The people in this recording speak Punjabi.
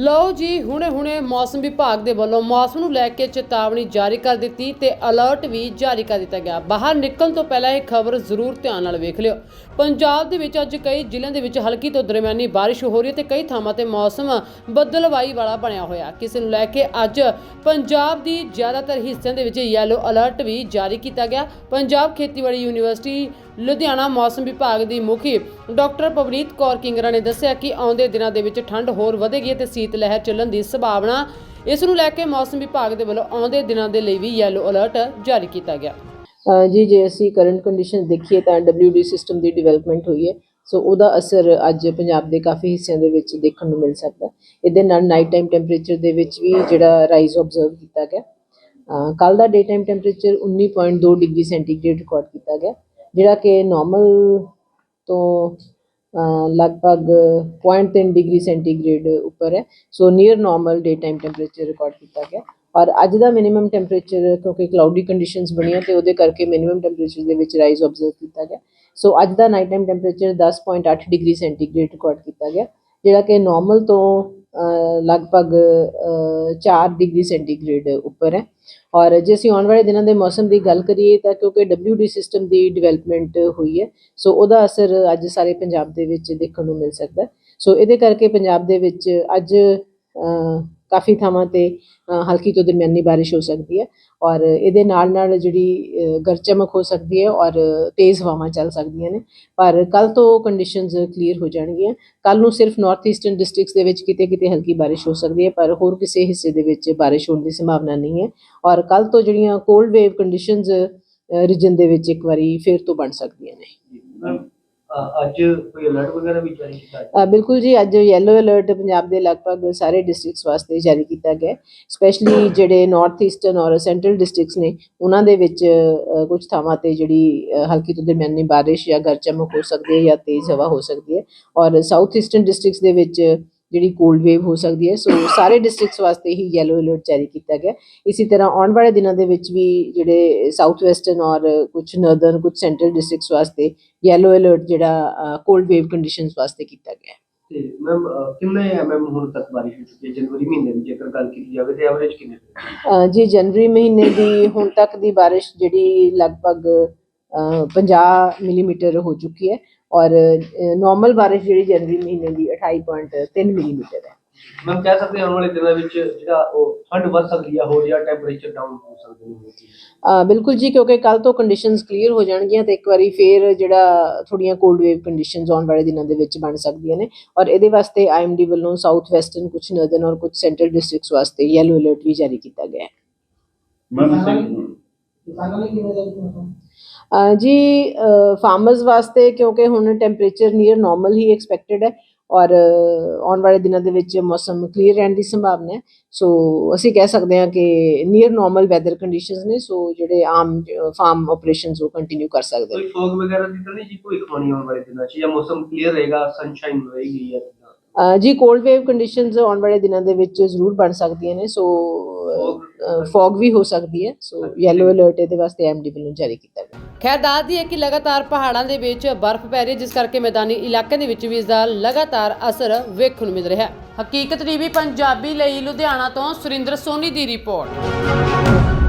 ਲਓ ਜੀ ਹੁਣੇ-ਹੁਣੇ ਮੌਸਮ ਵਿਭਾਗ ਦੇ ਵੱਲੋਂ ਮੌਸਮ ਨੂੰ ਲੈ ਕੇ ਚੇਤਾਵਨੀ ਜਾਰੀ ਕਰ ਦਿੱਤੀ ਤੇ ਅਲਰਟ ਵੀ ਜਾਰੀ ਕਰ ਦਿੱਤਾ ਗਿਆ। ਬਾਹਰ ਨਿਕਲਣ ਤੋਂ ਪਹਿਲਾਂ ਇਹ ਖਬਰ ਜ਼ਰੂਰ ਧਿਆਨ ਨਾਲ ਵੇਖ ਲਿਓ। ਪੰਜਾਬ ਦੇ ਵਿੱਚ ਅੱਜ ਕਈ ਜ਼ਿਲ੍ਹਿਆਂ ਦੇ ਵਿੱਚ ਹਲਕੀ ਤੋਂ ਦਰਮਿਆਨੀ ਬਾਰਿਸ਼ ਹੋ ਰਹੀ ਹੈ ਤੇ ਕਈ ਥਾਵਾਂ ਤੇ ਮੌਸਮ ਬੱਦਲਵਾਈ ਵਾਲਾ ਬਣਿਆ ਹੋਇਆ। ਕਿਸੇ ਨੂੰ ਲੈ ਕੇ ਅੱਜ ਪੰਜਾਬ ਦੀ ਜ਼ਿਆਦਾਤਰ ਹਿੱਸਿਆਂ ਦੇ ਵਿੱਚ ਯੈਲੋ ਅਲਰਟ ਵੀ ਜਾਰੀ ਕੀਤਾ ਗਿਆ। ਪੰਜਾਬ ਖੇਤੀਬਾੜੀ ਯੂਨੀਵਰਸਿਟੀ ਲੁਧਿਆਣਾ ਮੌਸਮ ਵਿਭਾਗ ਦੀ ਮੁਖੀ ਡਾਕਟਰ ਪਵਨੀਤ ਕੌਰ ਕਿੰਗਰਾ ਨੇ ਦੱਸਿਆ ਕਿ ਆਉਂਦੇ ਦਿਨਾਂ ਦੇ ਵਿੱਚ ਠੰਡ ਹੋਰ ਵਧੇਗੀ ਤੇ ਸੀਤ ਲਹਿਰ ਚੱਲਣ ਦੀ ਸੰਭਾਵਨਾ ਇਸ ਨੂੰ ਲੈ ਕੇ ਮੌਸਮ ਵਿਭਾਗ ਦੇ ਵੱਲੋਂ ਆਉਂਦੇ ਦਿਨਾਂ ਦੇ ਲਈ ਵੀ ਯੈਲੋ ਅਲਰਟ ਜਾਰੀ ਕੀਤਾ ਗਿਆ। ਜੀ, ਜੇ ਅਸੀਂ ਕਰੰਟ ਕੰਡੀਸ਼ਨ ਦੇਖੀਏ ਤਾਂ WD ਸਿਸਟਮ ਦੀ ਡਿਵੈਲਪਮੈਂਟ ਹੋਈ ਹੈ। ਸੋ ਉਹਦਾ ਅਸਰ ਅੱਜ ਪੰਜਾਬ ਦੇ ਕਾਫੀ ਹਿੱਸਿਆਂ ਦੇ ਵਿੱਚ ਦੇਖਣ ਨੂੰ ਮਿਲ ਸਕਦਾ। ਇਹਦੇ ਨਾਲ ਨਾਈਟ ਟਾਈਮ ਟੈਂਪਰੇਚਰ ਦੇ ਵਿੱਚ ਵੀ ਜਿਹੜਾ ਰਾਈਜ਼ ਆਬਜ਼ਰਵ ਕੀਤਾ ਗਿਆ। ਕੱਲ ਦਾ day time temperature 19.2 degree centigrade record ਕੀਤਾ ਗਿਆ। ਜਿਹੜਾ ਕਿ ਨੋਰਮਲ ਤੋਂ ਅ, ਲਗਭਗ 0.3 ਡਿਗਰੀ ਸੈਂਟੀਗ੍ਰੇਡ ਉੱਪਰ ਹੈ। So near normal day time temperature record ਕੀਤਾ ਗਿਆ। ਔਰ ਅੱਜ ਦਾ ਮਿਨੀਮਮ ਟੈਂਪਰੇਚਰ ਕਿਉਂਕਿ ਕਲਾਉਡੀ ਕੰਡੀਸ਼ਨਸ ਬਣੀਆਂ ਤੇ ਉਹਦੇ ਕਰਕੇ ਮਿਨੀਮਮ ਟੈਂਪਰੇਚਰ ਦੇ ਵਿੱਚ ਰਾਈਜ਼ ਆਬਜ਼ਰਵ ਕੀਤਾ ਗਿਆ। ਸੋ ਅੱਜ ਦਾ night time temperature 10.8 degree centigrade record ਕੀਤਾ ਗਿਆ। ਜਿਹੜਾ ਕਿ ਨੋਰਮਲ ਤੋਂ ਲਗਭਗ ਅ, 4 ਡਿਗਰੀ ਸੈਂਟੀਗ੍ਰੇਡ ਉੱਪਰ ਹੈ। ਔਰ ਜੇ ਅਸੀਂ ਆਉਣ ਵਾਲੇ ਦਿਨਾਂ ਦੇ ਮੌਸਮ ਦੀ ਗੱਲ ਕਰੀਏ ਤਾਂ ਕਿਉਂਕਿ WD ਸਿਸਟਮ ਦੀ ਡਿਵੈਲਪਮੈਂਟ ਹੋਈ ਹੈ ਸੋ ਉਹਦਾ ਅਸਰ ਅੱਜ ਸਾਰੇ ਪੰਜਾਬ ਦੇ ਵਿੱਚ ਦੇਖਣ ਨੂੰ ਮਿਲ ਸਕਦਾ ਸੋ ਇਹਦੇ ਕਰਕੇ ਪੰਜਾਬ ਦੇ ਵਿੱਚ ਅੱਜ ਕਾਫੀ ਥਾਵਾਂ ਤੇ ਹਲਕੀ ਤੋਂ ਦਰਮਿਆਨੀ ਬਾਰਿਸ਼ ਹੋ ਸਕਦੀ ਹੈ ਔਰ ਇਹਦੇ ਨਾਲ ਨਾਲ ਜਿਹੜੀ ਅ, ਗਰਜ ਚਮਕ ਹੋ ਸਕਦੀ ਹੈ ਔਰ ਤੇਜ਼ ਹਵਾਵਾਂ ਚੱਲ ਸਕਦੀਆਂ ਨੇ। ਪਰ ਕੱਲ ਤੋਂ ਕੰਡੀਸ਼ਨਸ ਕਲੀਅਰ ਹੋ ਜਾਣਗੀਆਂ। ਕੱਲ ਨੂੰ ਸਿਰਫ ਨਾਰਥ ਈਸਟਰਨ ਡਿਸਟ੍ਰਿਕਟਸ ਦੇ ਵਿੱਚ ਕਿਤੇ ਕਿਤੇ ਹਲਕੀ ਬਾਰਿਸ਼ ਹੋ ਸਕਦੀ ਹੈ ਪਰ ਹੋਰ ਕਿਸੇ ਹਿੱਸੇ ਦੇ ਵਿੱਚ ਬਾਰਿਸ਼ ਹੋਣ ਦੀ ਸੰਭਾਵਨਾ ਨਹੀਂ ਹੈ ਔਰ ਕੱਲ ਤੋਂ ਜਿਹੜੀਆਂ ਕੋਲਡ ਵੇਵ ਕੰਡੀਸ਼ਨਸ ਰੀਜਨ ਦੇ ਵਿੱਚ ਇੱਕ ਵਾਰੀ ਫੇਰ ਤੋਂ ਬਣ ਸਕਦੀਆਂ ਨੇ। ਅ, ਅੱਜ ਕੋਈ ਅਲਰਟ ਵਗੈਰਾ ਵੀ ਜਾਰੀ ਕੀਤਾ ਅ, ਬਿਲਕੁਲ ਜੀ ਅੱਜ ਯੈਲੋ ਅਲਰਟ ਪੰਜਾਬ ਦੇ ਲਗਭਗ ਸਾਰੇ ਡਿਸਟ੍ਰਿਕਟਸ ਵਾਸਤੇ ਜਾਰੀ ਕੀਤਾ ਗਿਆ ਸਪੈਸ਼ਲੀ ਜਿਹੜੇ ਨਾਰਥ ਈਸਟਰਨ ਔਰ ਸੈਂਟਰਲ ਡਿਸਟ੍ਰਿਕਟਸ ਨੇ ਉਹਨਾਂ ਦੇ ਵਿੱਚ ਅ, ਕੁਝ ਥਾਵਾਂ ਤੇ ਜਿਹੜੀ ਅ, ਹਲਕੀ ਤੋਂ ਦਰਮਿਆਨੀ ਬਾਰਿਸ਼ ਜਾਂ ਗਰਜ ਚਮਕ ਹੋ ਸਕਦੀ ਹੈ ਜਾਂ ਤੇਜ਼ ਹਵਾ ਹੋ ਸਕਦੀ ਹੈ। ਔਰ ਸਾਊਥ ਈਸਟਰਨ ਡਿਸਟ੍ਰਿਕਟਸ ਦੇ ਵਿੱਚ ਜਿਹੜੀ ਕੋਲਡ ਵੇਵ ਹੋ ਸਕਦੀ ਹੈ ਸੋ ਸਾਰੇ ਡਿਸਟ੍ਰਿਕਟਸ ਵਾਸਤੇ ਹੀ ਯੈਲੋ ਅਲਰਟ ਜਾਰੀ ਕੀਤਾ ਗਿਆ। ਇਸੇ ਤਰ੍ਹਾਂ ਆਉਣ ਵਾਲੇ ਦਿਨਾਂ ਦੇ ਵਿੱਚ ਵੀ ਜਿਹੜੇ ਸਾਊਥ ਵੈਸਟਰਨ ਔਰ ਕੁਝ ਨਰਦਰਨ ਕੁਝ ਸੈਂਟਰਲ ਡਿਸਟ੍ਰਿਕਟਸ ਵਾਸਤੇ ਯੈਲੋ ਅਲਰਟ ਜਿਹੜਾ ਕੋਲਡ ਵੇਵ ਕੰਡੀਸ਼ਨਸ ਵਾਸਤੇ ਕੀਤਾ ਗਿਆ। ਤੇ ਮੈਮ ਕਿੰਨੇ ਐਮਐਮ ਹੁਣ ਤੱਕ ਬਾਰਿਸ਼ ਹੋ ਚੁੱਕੀ ਹੈ? ਜਨਵਰੀ ਮਹੀਨੇ ਦੀ ਜੇਕਰ ਗੱਲ ਕੀਤੀ ਜਾਵੇ ਤੇ ਐਵਰੇਜ ਕਿੰਨੇ ਜੀ ਜਨਵਰੀ ਮਹੀਨੇ ਦੀ ਹੁਣ ਤੱਕ ਦੀ ਬਾਰਿਸ਼ ਜਿਹੜੀ ਲਗਭਗ ਅ, 50 ਮਿਲੀਮੀਟਰ ਹੋ ਚੁੱਕੀ ਹੈ। ਔਰ ਨਾਰਮਲ ਬਾਰਿਸ਼ ਜਿਹੜੀ ਜਨਵਰੀ ਮਹੀਨੇ ਦੀ 28.3 ਮਿਲੀਮੀਟਰ ਹੈ। ਮੈਮ ਕਹਿ ਸਕਦੇ ਹਾਂ ਆਉਣ ਵਾਲੇ ਦਿਨਾਂ ਵਿੱਚ ਜਿਹੜਾ ਉਹ ਠੰਡ ਵੱਧ ਸਕਦੀ ਹੈ ਹੋਰ ਜਾਂ ਟੈਂਪਰੇਚਰ ਡਾਊਨ ਹੋ ਸਕਦੇ ਨੇ ਅ, ਬਿਲਕੁਲ ਜੀ ਕਿਉਂਕਿ ਕੱਲ ਤੋਂ ਕੰਡੀਸ਼ਨਸ ਕਲੀਅਰ ਹੋ ਜਾਣਗੀਆਂ ਤੇ ਇੱਕ ਵਾਰੀ ਫੇਰ ਜਿਹੜਾ ਥੋੜੀਆਂ ਕੋਲਡ ਵੇਵ ਕੰਡੀਸ਼ਨਸ ਆਉਣ ਵਾਲੇ ਦਿਨਾਂ ਦੇ ਵਿੱਚ ਬਣ ਸਕਦੀਆਂ ਨੇ। ਔਰ ਇਹਦੇ ਵਾਸਤੇ ਆਈਐਮਡੀ ਵੱਲੋਂ ਸਾਊਥ ਵੈਸਟਰਨ ਕੁਝ ਨਰਦਰਨ ਔਰ ਕੁਝ ਸੈਂਟਰਲ ਡਿਸਟ੍ਰਿਕਟਸ ਵਾਸਤੇ ਯੈਲੋ ਅਲਰਟ ਵੀ ਜਾਰੀ ਕੀਤਾ ਗਿਆ ਹੈ। ਜੀ ਫਾਰਮਰਸ ਵਾਸਤੇ ਕਿਉਂਕਿ ਹੁਣ ਟੈਂਪਰੇਚਰ ਨੀਅਰ ਨਾਰਮਲ ਹੀ ਐਕਸਪੈਕਟਡ ਹੈ ਔਰ ਆਉਣ ਵਾਲੇ ਦਿਨਾਂ ਦੇ ਵਿੱਚ ਮੌਸਮ ਕਲੀਅਰ ਰਹਿਣ ਦੀ ਸੰਭਾਵਨਾ ਹੈ। ਸੋ ਅਸੀਂ ਕਹਿ ਸਕਦੇ ਹਾਂ ਕਿ ਨੀਅਰ ਨਾਰਮਲ ਵੈਦਰ ਕੰਡੀਸ਼ਨਸ ਨੇ ਸੋ ਜਿਹੜੇ ਆਮ ਫਾਰਮ ਆਪਰੇਸ਼ਨਸ ਉਹ ਕੰਟੀਨਿਊ ਕਰ ਸਕਦੇ ਨੇ। ਕੋਈ ਫੋਗ ਵਗੈਰਾ ਦੀ ਤਾਂ ਨਹੀਂ ਜੀ ਕੋਈ ਖਵਾਣੀ ਆਉਣ ਵਾਲੇ ਦਿਨਾਂ 'ਚ ਜਾਂ ਮੌਸਮ ਕਲੀਅਰ ਰਹੇਗਾ ਸਨਸ਼ਾਈਨ ਰਹੇਗੀ ਜੀ ਕੋਲਡ ਵੇਵ ਕੰਡੀਸ਼ਨਸ ਆਉਣ ਵਾਲੇ ਦਿਨਾਂ ਦੇ ਵਿੱਚ ਜ਼ਰੂਰ ਬਣ ਸਕਦੀਆਂ ਨੇ ਸੋ ਫੌਗ ਵੀ ਹੋ ਸਕਦੀ ਹੈ। ਸੋ ਯੈਲੋ ਅਲਰਟ ਇਹਦੇ ਵਾਸਤੇ ਐਮਡੀ ਵੱਲੋਂ ਜਾਰੀ ਕੀਤਾ ਗਿਆ। ਖੈਰ ਦੱਸਦੀ ਹੈ ਕਿ ਲਗਾਤਾਰ ਪਹਾੜਾਂ ਦੇ ਵਿੱਚ ਬਰਫ਼ ਪੈ ਰਹੀ ਹੈ ਜਿਸ ਕਰਕੇ ਮੈਦਾਨੀ ਇਲਾਕਿਆਂ ਦੇ ਵਿੱਚ ਵੀ ਇਸ ਦਾ ਲਗਾਤਾਰ ਅਸਰ ਵੇਖਣ ਨੂੰ ਮਿਲ ਰਿਹਾ ਹੈ। ਹਕੀਕਤ ਟੀਵੀ ਪੰਜਾਬੀ ਲਈ ਲੁਧਿਆਣਾ ਤੋਂ ਸੁਰਿੰਦਰ ਸੋਨੀ ਦੀ ਰਿਪੋਰਟ।